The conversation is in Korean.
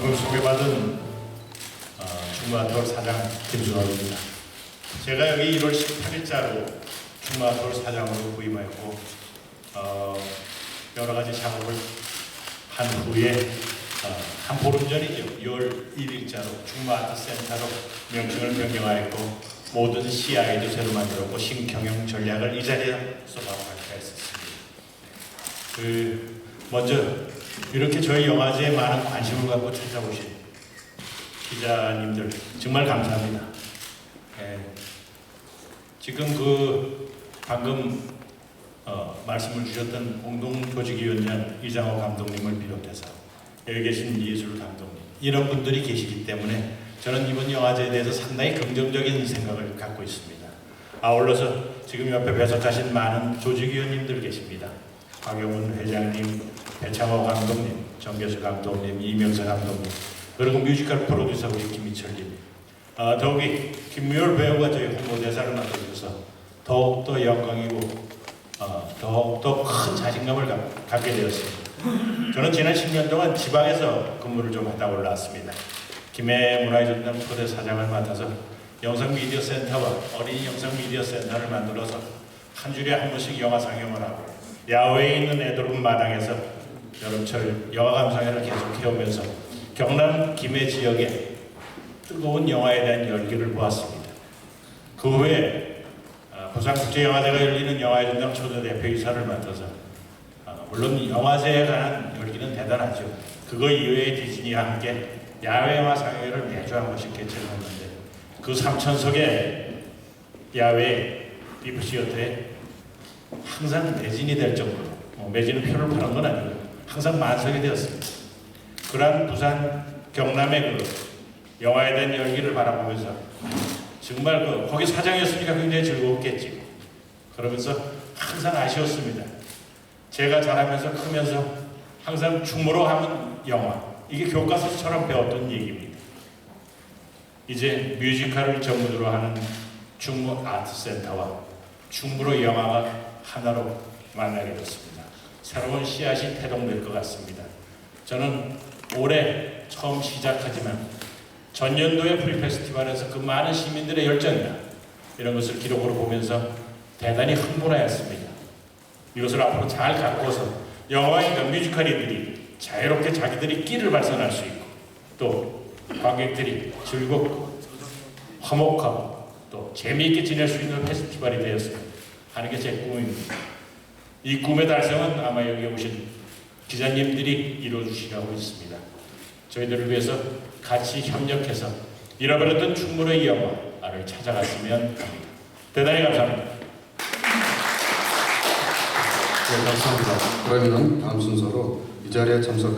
방금 소개받은 어, 중마톨 사장 김순호입니다. 제가 여기 1월 18일자로 중마톨 사장으로 부임하였고 어, 여러 가지 작업을 한 후에 어, 한 보름 전이죠. 6월 1일자로 중마아트센터로 명칭을 변경하였고 모든 CI도 새로 만들었고 신경영 전략을 이 자리에서 바로 발표했었습니다. 그 먼저 이렇게 저희 영화제에 많은 관심을 갖고 찾아오신 기자님들 정말 감사합니다. 예, 지금 그 방금 어, 말씀을 주셨던 공동조직위원장 이장호 감독님을 비롯해서 여기 계신 예술 감독님 이런 분들이 계시기 때문에 저는 이번 영화제에 대해서 상당히 긍정적인 생각을 갖고 있습니다. 아울러서 지금 옆에 배석하신 많은 조직위원님들 계십니다. 박영훈 회장님, 배창호 감독님, 정교수 감독님, 이명서 감독님, 그리고 뮤지컬 프로듀서 우리 김희철님, 어, 더욱이 김무열 배우가 저희 홍보대사를 맡아주셔서 더욱더 영광이고 어, 더욱더 큰 자신감을 갖- 갖게 되었습니다. 저는 지난 10년 동안 지방에서 근무를 좀 하다 올라왔습니다. 김해 문화유전당 초대 사장을 맡아서 영상미디어센터와 어린이 영상미디어센터를 만들어서 한 주에 한 번씩 영화 상영을 하고 야외에 있는 애들은 마당에서 여름철 영화 감상회를 계속 해오면서 경남 김해 지역의 뜨거운 영화에 대한 열기를 보았습니다. 그 후에 아, 부산국제영화제가 열리는 영화예전당 초대 대표이사를 맡아서 아, 물론 영화제에 관한 열기는 대단하죠. 그거 이외에 디즈니와 함께 야외 영화 상영회를 매주 한 번씩 개최했는데 그 3천석의 야외 비프시어터에 항상 매진이 될 정도로 뭐 매진은 표를 파는 건 아니고 항상 만석이 되었습니다. 그러한 부산 경남의 그 영화에 대한 열기를 바라보면서 정말 그 거기 사장이었으니까 굉장히 즐거웠겠지. 그러면서 항상 아쉬웠습니다. 제가 자라면서 크면서 항상 충무로 하면 영화 이게 교과서처럼 배웠던 얘기입니다. 이제 뮤지컬을 전문으로 하는 충무 아트센터와 충무로 영화가 하나로 만나게 됐습니다. 새로운 씨앗이 태동될 것 같습니다. 저는 올해 처음 시작하지만 전년도의 프리 페스티벌에서 그 많은 시민들의 열정이나 이런 것을 기록으로 보면서 대단히 흥분하였습니다. 이것을 앞으로 잘 가꾸어서 영화인과 뮤지컬이들이 자유롭게 자기들이 끼를 발산할 수 있고 또 관객들이 즐겁고 화목하고 또 재미있게 지낼 수 있는 페스티벌이 되었으면 하는 게 제 꿈입니다. 이 꿈의 달성은 아마 여기 오신 기자님들이 이루어주시라고 있습니다. 저희들을 위해서 같이 협력해서 잃어버렸던 충무로의 영화를 찾아갔으면 합니다. 대단히 감사합니다. 네, 감사합니다. 그러면 다음 순서로 이 자리에 참석한